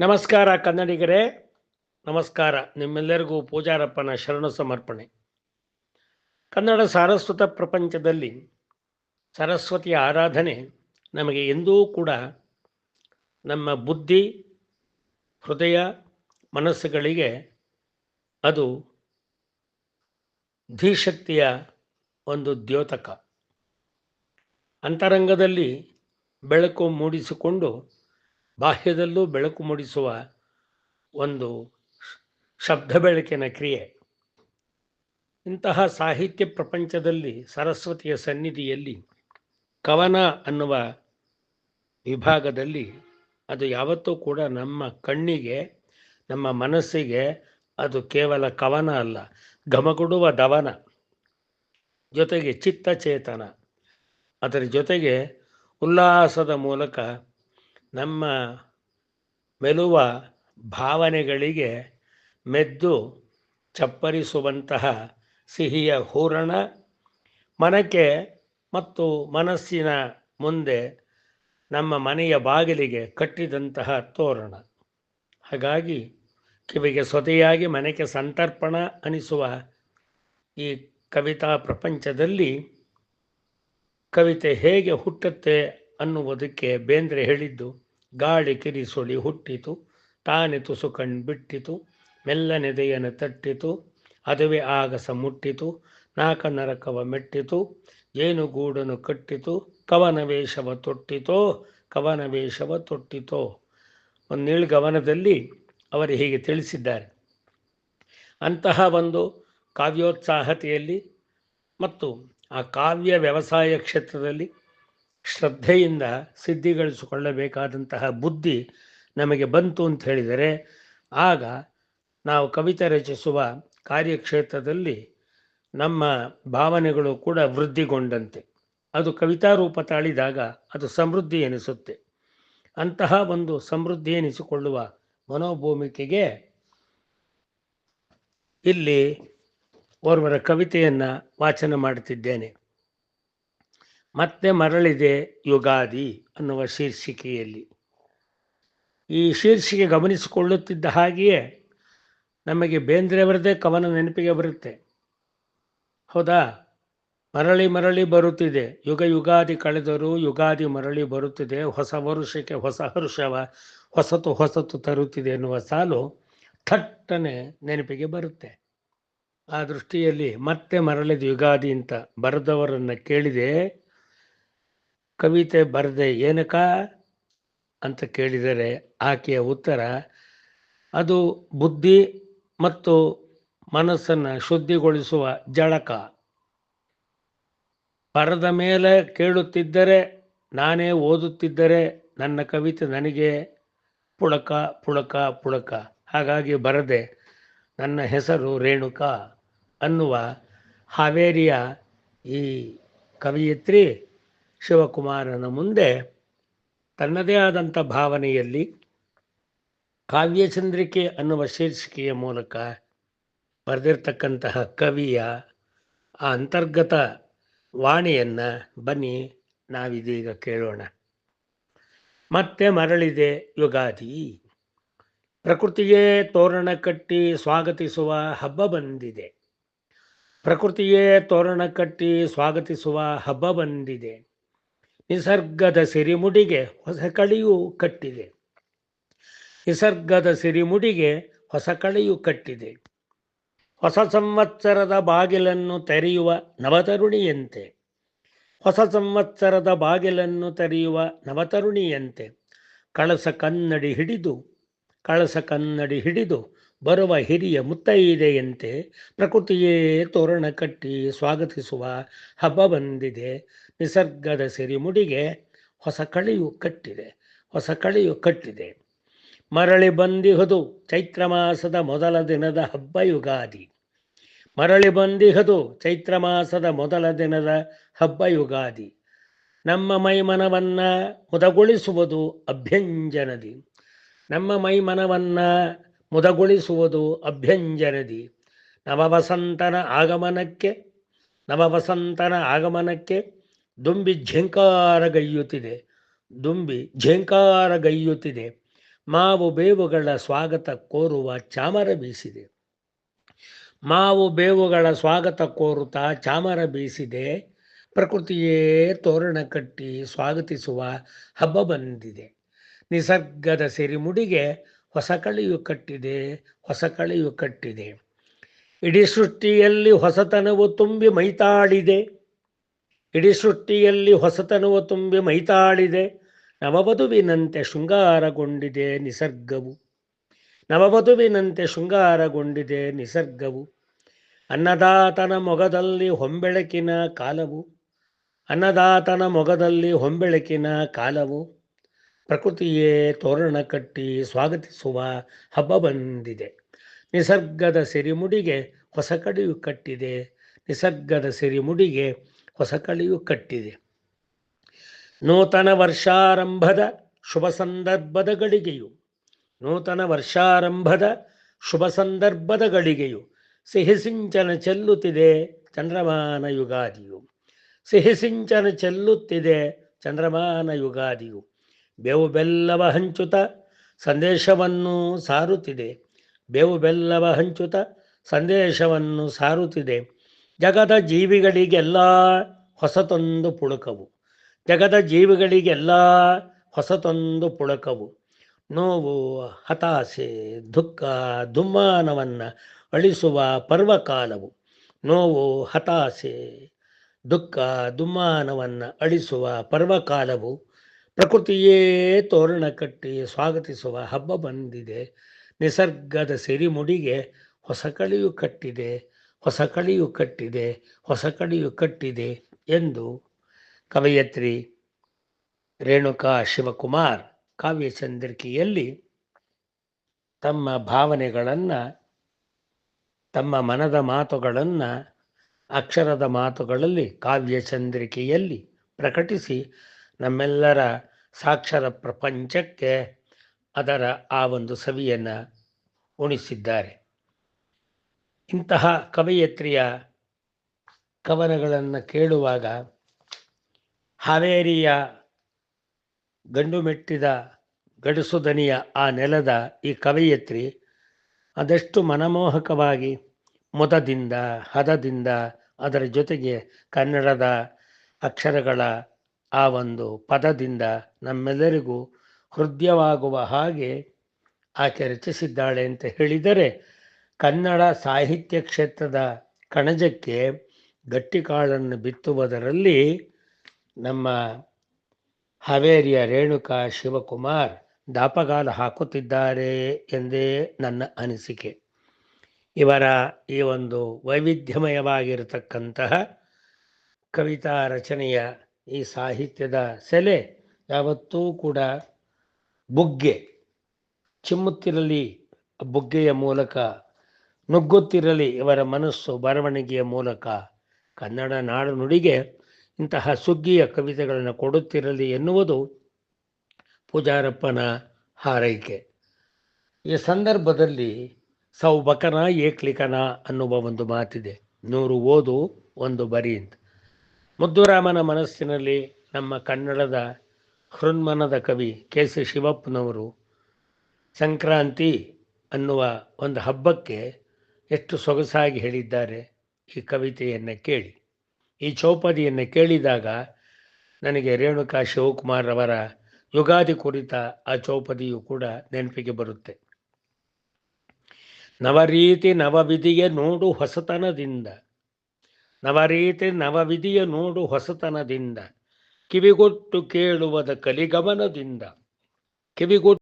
ನಮಸ್ಕಾರ ಕನ್ನಡಿಗರೇ, ನಮಸ್ಕಾರ. ನಿಮ್ಮೆಲ್ಲರಿಗೂ ಪೂಜಾರಪ್ಪನ ಶರಣ ಸಮರ್ಪಣೆ. ಕನ್ನಡ ಸಾರಸ್ವತ ಪ್ರಪಂಚದಲ್ಲಿ ಸರಸ್ವತಿಯ ಆರಾಧನೆ ನಮಗೆ ಎಂದೂ ಕೂಡ ನಮ್ಮ ಬುದ್ಧಿ, ಹೃದಯ, ಮನಸ್ಸುಗಳಿಗೆ ಅದು ಧೀಶಕ್ತಿಯ ಒಂದು ದ್ಯೋತಕ. ಅಂತರಂಗದಲ್ಲಿ ಬೆಳಕು ಮೂಡಿಸಿಕೊಂಡು ಬಾಹ್ಯದಲ್ಲೂ ಬೆಳಕು ಮೂಡಿಸುವ ಒಂದು ಶಬ್ದ ಬೆಳಕಿನ ಕ್ರಿಯೆ. ಇಂತಹ ಸಾಹಿತ್ಯ ಪ್ರಪಂಚದಲ್ಲಿ ಸರಸ್ವತಿಯ ಸನ್ನಿಧಿಯಲ್ಲಿ ಕವನ ಅನ್ನುವ ವಿಭಾಗದಲ್ಲಿ ಅದು ಯಾವತ್ತೂ ಕೂಡ ನಮ್ಮ ಕಣ್ಣಿಗೆ, ನಮ್ಮ ಮನಸ್ಸಿಗೆ ಅದು ಕೇವಲ ಕವನ ಅಲ್ಲ, ಘಮಗುಡುವ ದವನ ಜೊತೆಗೆ ಚಿತ್ತಚೇತನ. ಅದರ ಜೊತೆಗೆ ಉಲ್ಲಾಸದ ಮೂಲಕ ನಮ್ಮ ಮೆಲುವ ಭಾವನೆಗಳಿಗೆ ಮೆದ್ದು ಚಪ್ಪರಿಸುವಂತಹ ಸಿಹಿಯ ಹೂರಣ, ಮನಕ್ಕೆ ಮತ್ತು ಮನಸ್ಸಿನ ಮುಂದೆ ನಮ್ಮ ಮನೆಯ ಬಾಗಿಲಿಗೆ ಕಟ್ಟಿದಂತಹ ತೋರಣ. ಹಾಗಾಗಿ ಕಿವಿಗೆ ಸೊತೆಯಾಗಿ ಮನೆಗೆ ಸಂತರ್ಪಣ ಅನಿಸುವ ಈ ಕವಿತಾ ಪ್ರಪಂಚದಲ್ಲಿ ಕವಿತೆ ಹೇಗೆ ಹುಟ್ಟುತ್ತೆ ಅನ್ನುವುದಕ್ಕೆ ಬೇಂದ್ರೆ ಹೇಳಿದ್ದು, ಗಾಳಿ ಕಿರಿಸೊಳಿ ಹುಟ್ಟಿತು, ತಾನೆ ತುಸು ಬಿಟ್ಟಿತು ಮೆಲ್ಲನೆದೆಯನ್ನು ತಟ್ಟಿತು, ಅದುವೆ ಆಗಸ ಮುಟ್ಟಿತು, ನಾಕ ನರಕವ ಮೆಟ್ಟಿತು ಜೇನುಗೂಡನು ಕಟ್ಟಿತು, ಕವನ ವೇಷವ ತೊಟ್ಟಿತೋ, ಕವನ ವೇಷವ ತೊಟ್ಟಿತೋ. ಒಂದು ಗಮನದಲ್ಲಿ ಅವರು ಹೀಗೆ ತಿಳಿಸಿದ್ದಾರೆ. ಅಂತಹ ಒಂದು ಕಾವ್ಯೋತ್ಸಾಹತೆಯಲ್ಲಿ ಮತ್ತು ಆ ಕಾವ್ಯ ವ್ಯವಸಾಯ ಕ್ಷೇತ್ರದಲ್ಲಿ ಶ್ರದ್ಧೆಯಿಂದ ಸಿದ್ಧಿಗಳಿಸಿಕೊಳ್ಳಬೇಕಾದಂತಹ ಬುದ್ಧಿ ನಮಗೆ ಬಂತು ಅಂತ ಹೇಳಿದರೆ, ಆಗ ನಾವು ಕವಿತೆ ರಚಿಸುವ ಕಾರ್ಯಕ್ಷೇತ್ರದಲ್ಲಿ ನಮ್ಮ ಭಾವನೆಗಳು ಕೂಡ ವೃದ್ಧಿಗೊಂಡಂತೆ. ಅದು ಕವಿತಾ ರೂಪ ತಾಳಿದಾಗ ಅದು ಸಮೃದ್ಧಿ ಎನಿಸುತ್ತೆ. ಅಂತಹ ಒಂದು ಸಮೃದ್ಧಿ ಎನಿಸಿಕೊಳ್ಳುವ ಮನೋಭೂಮಿಕೆಗೆ ಇಲ್ಲಿ ಓರ್ವರ ಕವಿತೆಯನ್ನು ವಾಚನ ಮಾಡುತ್ತಿದ್ದೇನೆ. ಮತ್ತೆ ಮರಳಿದೆ ಯುಗಾದಿ ಅನ್ನುವ ಶೀರ್ಷಿಕೆಯಲ್ಲಿ. ಈ ಶೀರ್ಷಿಕೆ ಗಮನಿಸಿಕೊಳ್ಳುತ್ತಿದ್ದ ಹಾಗೆಯೇ ನಮಗೆ ಬೇಂದ್ರೆಯವರದೇ ಕವನ ನೆನಪಿಗೆ ಬರುತ್ತೆ. ಹೌದಾ? ಮರಳಿ ಮರಳಿ ಬರುತ್ತಿದೆ. ಯುಗ ಯುಗಾದಿ ಕಳೆದರೂ ಯುಗಾದಿ ಮರಳಿ ಬರುತ್ತಿದೆ. ಹೊಸ ವರುಷಕ್ಕೆ ಹೊಸ ಹರುಷವ, ಹೊಸತು ಹೊಸತು ತರುತ್ತಿದೆ ಎನ್ನುವ ಸಾಲು ಥಟ್ಟನೆ ನೆನಪಿಗೆ ಬರುತ್ತೆ. ಆ ದೃಷ್ಟಿಯಲ್ಲಿ ಮತ್ತೆ ಮರಳಿದ ಯುಗಾದಿ ಅಂತ ಬರೆದವರನ್ನು ಕೇಳಿದೆ ಕವಿತೆ ಬರದೆ ಏನಕ ಅಂತ ಕೇಳಿದರೆ ಆಕೆಯ ಉತ್ತರ, ಅದು ಬುದ್ಧಿ ಮತ್ತು ಮನಸ್ಸನ್ನು ಶುದ್ಧಿಗೊಳಿಸುವ ಜಳಕ. ಬರದ ಮೇಲೆ ಕೇಳುತ್ತಿದ್ದರೆ ನಾನೇ ಓದುತ್ತಿದ್ದರೆ ನನ್ನ ಕವಿತೆ ನನಗೆ ಪುಳಕ ಪುಳಕ ಪುಳಕ. ಹಾಗಾಗಿ ಬರದೆ, ನನ್ನ ಹೆಸರು ರೇಣುಕಾ ಅನ್ನುವ ಹಾವೇರಿಯ ಈ ಕವಿಯತ್ರಿ ಶಿವಕುಮಾರನ ಮುಂದೆ ತನ್ನದೇ ಆದಂಥ ಭಾವನೆಯಲ್ಲಿ ಕಾವ್ಯಚಂದ್ರಿಕೆ ಅನ್ನುವ ಶೀರ್ಷಿಕೆಯ ಮೂಲಕ ಬರೆದಿರ್ತಕ್ಕಂತಹ ಕವಿಯ ಆ ಅಂತರ್ಗತ ವಾಣಿಯನ್ನು ಬನ್ನಿ ನಾವಿದೀಗ ಕೇಳೋಣ. ಮತ್ತೆ ಮರಳಿದೆ ಯುಗಾದಿ. ಪ್ರಕೃತಿಯೇ ತೋರಣ ಕಟ್ಟಿ ಸ್ವಾಗತಿಸುವ ಹಬ್ಬ ಬಂದಿದೆ. ಪ್ರಕೃತಿಯೇ ತೋರಣ ಕಟ್ಟಿ ಸ್ವಾಗತಿಸುವ ಹಬ್ಬ ಬಂದಿದೆ. ನಿಸರ್ಗದ ಸಿರಿಮುಡಿಗೆ ಹೊಸ ಕಳೆಯು ಕಟ್ಟಿದೆ. ನಿಸರ್ಗದ ಸಿರಿಮುಡಿಗೆ ಹೊಸ ಕಳೆಯು ಕಟ್ಟಿದೆ. ಹೊಸ ಸಂವತ್ಸರದ ಬಾಗಿಲನ್ನು ತೆರೆಯುವ ನವತರುಣಿಯಂತೆ. ಹೊಸ ಸಂವತ್ಸರದ ಬಾಗಿಲನ್ನು ತೆರೆಯುವ ನವತರುಣಿಯಂತೆ. ಕಳಸ ಕನ್ನಡಿ ಹಿಡಿದು, ಕಳಸ ಕನ್ನಡಿ ಹಿಡಿದು ಬರುವ ಹಿರಿಯ ಮುತ್ತೈದೆಯಂತೆ ಪ್ರಕೃತಿಯೇ ತೋರಣ ಕಟ್ಟಿ ಸ್ವಾಗತಿಸುವ ಹಬ್ಬ ಬಂದಿದೆ. ನಿಸರ್ಗದ ಸಿರಿಮುಡಿಗೆ ಹೊಸ ಕಳೆಯು ಕಟ್ಟಿದೆ, ಹೊಸ ಕಳೆಯು ಕಟ್ಟಿದೆ. ಮರಳಿ ಬಂದಿಹದು ಚೈತ್ರ ಮಾಸದ ಮೊದಲ ದಿನದ ಹಬ್ಬ ಯುಗಾದಿ ಮರಳಿ ಬಂದಿಹದು ಚೈತ್ರ ಮಾಸದ ಮೊದಲ ದಿನದ ಹಬ್ಬ ಯುಗಾದಿ ನಮ್ಮ ಮೈಮನವನ್ನು ಮುದಗೊಳಿಸುವುದು ಅಭ್ಯಂಜನದಿ. ನಮ್ಮ ಮೈಮನವನ್ನು ಮುದಗೊಳಿಸುವುದು ಅಭ್ಯಂಜನದಿ. ನವವಸಂತನ ಆಗಮನಕ್ಕೆ ನವವಸಂತನ ಆಗಮನಕ್ಕೆ ದುಂಬಿ ಝೇಂಕಾರಗೈಯುತ್ತಿದೆ ದುಂಬಿ ಝೇಂಕಾರಗೈಯುತ್ತಿದೆ ಮಾವು ಬೇವುಗಳ ಸ್ವಾಗತ ಕೋರುವ ಚಾಮರ ಬೀಸಿದೆ. ಮಾವು ಬೇವುಗಳ ಸ್ವಾಗತ ಕೋರುತ್ತಾ ಚಾಮರ ಬೀಸಿದೆ. ಪ್ರಕೃತಿಯೇ ತೋರಣ ಕಟ್ಟಿ ಸ್ವಾಗತಿಸುವ ಹಬ್ಬ ಬಂದಿದೆ. ನಿಸರ್ಗದ ಸಿರಿಮುಡಿಗೆ ಹೊಸ ಕಳೆಯು ಕಟ್ಟಿದೆ, ಹೊಸ ಕಳೆಯು ಕಟ್ಟಿದೆ. ಇಡೀ ಸೃಷ್ಟಿಯಲ್ಲಿ ಹೊಸತನವು ತುಂಬಿ ಮೈತಾಳಿದೆ. ಇಡೀ ಸೃಷ್ಟಿಯಲ್ಲಿ ಹೊಸತನವು ತುಂಬಿ ಮೈತಾಳಿದೆ. ನವವಧುವಿನಂತೆ ಶೃಂಗಾರಗೊಂಡಿದೆ ನಿಸರ್ಗವು. ನವವಧುವಿನಂತೆ ಶೃಂಗಾರಗೊಂಡಿದೆ ನಿಸರ್ಗವು. ಅನ್ನದಾತನ ಮೊಗದಲ್ಲಿ ಹೊಂಬೆಳಕಿನ ಕಾಲವು. ಅನ್ನದಾತನ ಮೊಗದಲ್ಲಿ ಹೊಂಬೆಳಕಿನ ಕಾಲವು. ಪ್ರಕೃತಿಯೇ ತೋರಣ ಕಟ್ಟಿ ಸ್ವಾಗತಿಸುವ ಹಬ್ಬ ಬಂದಿದೆ. ನಿಸರ್ಗದ ಸಿರಿಮುಡಿಗೆ ಹೊಸ ಕಡಿಯು ಕಟ್ಟಿದೆ. ನಿಸರ್ಗದ ಸಿರಿಮುಡಿಗೆ ಹೊಸ ಕಳೆಯು ಕಟ್ಟಿದೆ. ನೂತನ ವರ್ಷಾರಂಭದ ಶುಭ ಸಂದರ್ಭದ ಗಳಿಗೆಯು, ನೂತನ ವರ್ಷಾರಂಭದ ಶುಭ ಸಂದರ್ಭದ ಗಳಿಗೆಯು, ಸಿಹಿ ಸಿಂಚನ ಚೆಲ್ಲುತ್ತಿದೆ ಚಂದ್ರಮಾನ ಯುಗಾದಿಯು. ಸಿಹಿ ಸಿಂಚನ ಚೆಲ್ಲುತ್ತಿದೆ ಚಂದ್ರಮಾನ ಯುಗಾದಿಯು. ಬೇವು ಬೆಲ್ಲವ ಹಂಚುತ ಸಂದೇಶವನ್ನು ಸಾರುತ್ತಿದೆ. ಬೇವು ಬೆಲ್ಲವ ಹಂಚುತ ಸಂದೇಶವನ್ನು ಸಾರುತ್ತಿದೆ. ಜಗದ ಜೀವಿಗಳಿಗೆಲ್ಲ ಹೊಸತೊಂದು ಪುಳಕವು. ಜಗದ ಜೀವಿಗಳಿಗೆಲ್ಲ ಹೊಸತೊಂದು ಪುಳಕವು. ನೋವು, ಹತಾಸೆ, ದುಃಖ, ದುಮ್ಮಾನವನ್ನು ಅಳಿಸುವ ಪರ್ವಕಾಲವು. ನೋವು, ಹತಾಸೆ, ದುಃಖ, ದುಮ್ಮಾನವನ್ನು ಅಳಿಸುವ ಪರ್ವಕಾಲವು. ಪ್ರಕೃತಿಯೇ ತೋರಣ ಕಟ್ಟಿ ಸ್ವಾಗತಿಸುವ ಹಬ್ಬ ಬಂದಿದೆ. ನಿಸರ್ಗದ ಸಿರಿಮುಡಿಗೆ ಹೊಸ ಕಳೆಯು ಕಟ್ಟಿದೆ. ಹೊಸ ಕಳಿಯು ಕಟ್ಟಿದೆ, ಹೊಸ ಕಳಿಯು ಕಟ್ಟಿದೆ ಎಂದು ಕವಯತ್ರಿ ರೇಣುಕಾ ಶಿವಕುಮಾರ್ ಕಾವ್ಯ ಚಂದ್ರಿಕೆಯಲ್ಲಿ ತಮ್ಮ ಭಾವನೆಗಳನ್ನು, ತಮ್ಮ ಮನದ ಮಾತುಗಳನ್ನು ಅಕ್ಷರದ ಮಾತುಗಳಲ್ಲಿ ಕಾವ್ಯ ಚಂದ್ರಿಕೆಯಲ್ಲಿ ಪ್ರಕಟಿಸಿ ನಮ್ಮೆಲ್ಲರ ಸಾಕ್ಷರ ಪ್ರಪಂಚಕ್ಕೆ ಅದರ ಆ ಒಂದು ಸವಿಯನ್ನು ಉಣಿಸಿದ್ದಾರೆ. ಇಂತಹ ಕವಯತ್ರಿಯ ಕವನಗಳನ್ನು ಕೇಳುವಾಗ ಹಾವೇರಿಯ ಗಂಡು ಮೆಟ್ಟಿದ ಗಡಸುದನಿಯ ಆ ನೆಲದ ಈ ಕವಯತ್ರಿ ಅದೆಷ್ಟು ಮನಮೋಹಕವಾಗಿ ಮೊದದಿಂದ, ಹದದಿಂದ ಅದರ ಜೊತೆಗೆ ಕನ್ನಡದ ಅಕ್ಷರಗಳ ಆ ಒಂದು ಪದದಿಂದ ನಮ್ಮೆಲ್ಲರಿಗೂ ಹೃದಯವಾಗುವ ಹಾಗೆ ಆಕೆ ರಚಿಸಿದ್ದಾಳೆ ಅಂತ ಹೇಳಿದರೆ ಕನ್ನಡ ಸಾಹಿತ್ಯ ಕ್ಷೇತ್ರದ ಕಣಜಕ್ಕೆ ಗಟ್ಟಿಕಾಳನ್ನು ಬಿತ್ತುವುದರಲ್ಲಿ ನಮ್ಮ ಹಾವೇರಿಯ ರೇಣುಕಾ ಶಿವಕುಮಾರ್ ದಾಪಗಾಲ ಹಾಕುತ್ತಿದ್ದಾರೆ ಎಂದೇ ನನ್ನ ಅನಿಸಿಕೆ. ಇವರ ಈ ಒಂದು ವೈವಿಧ್ಯಮಯವಾಗಿರತಕ್ಕಂತಹ ಕವಿತಾ ರಚನೆಯ ಈ ಸಾಹಿತ್ಯದ ಸೆಲೆ ಯಾವತ್ತೂ ಕೂಡ ಬುಗ್ಗೆ, ಚಿಮ್ಮುತ್ತಿರಲಿ ಬುಗ್ಗೆಯ ಮೂಲಕ ನುಗ್ಗುತ್ತಿರಲಿ ಇವರ ಮನಸ್ಸು ಬರವಣಿಗೆಯ ಮೂಲಕ. ಕನ್ನಡ ನಾಡು ನುಡಿಗೆ ಇಂತಹ ಸುಗ್ಗಿಯ ಕವಿತೆಗಳನ್ನು ಕೊಡುತ್ತಿರಲಿ ಎನ್ನುವುದು ಪೂಜಾರಪ್ಪನ ಹಾರೈಕೆ. ಈ ಸಂದರ್ಭದಲ್ಲಿ ಸೌಬಕನ ಏಕ್ಲಿಕನ ಅನ್ನುವ ಒಂದು ಮಾತಿದೆ. ನೂರು ಓದು, ಒಂದು ಬರಿ ಅಂತ. ಮುದ್ದುರಾಮನ ಮನಸ್ಸಿನಲ್ಲಿ ನಮ್ಮ ಕನ್ನಡದ ಹೃನ್ಮನದ ಕವಿ ಕೆ ಸಿ ಶಿವಪ್ಪನವರು ಸಂಕ್ರಾಂತಿ ಅನ್ನುವ ಒಂದು ಹಬ್ಬಕ್ಕೆ ಎಷ್ಟು ಸೊಗಸಾಗಿ ಹೇಳಿದ್ದಾರೆ ಈ ಕವಿತೆಯನ್ನು ಕೇಳಿ. ಈ ಚೌಪದಿಯನ್ನು ಕೇಳಿದಾಗ ನನಗೆ ರೇಣುಕಾ ಶಿವಕುಮಾರ್ ಅವರ ಯುಗಾದಿ ಕುರಿತ ಆ ಚೌಪದಿಯು ಕೂಡ ನೆನಪಿಗೆ ಬರುತ್ತೆ. ನವರೀತಿ ನವವಿಧಿಯ ನೋಡು ಹೊಸತನದಿಂದ. ನವರೀತಿ ನವವಿಧಿಯ ನೋಡು ಹೊಸತನದಿಂದ. ಕಿವಿಗೊಟ್ಟು ಕೇಳುವದ ಕಲಿಗಮನದಿಂದ. ಕಿವಿಗೊಟ್ಟು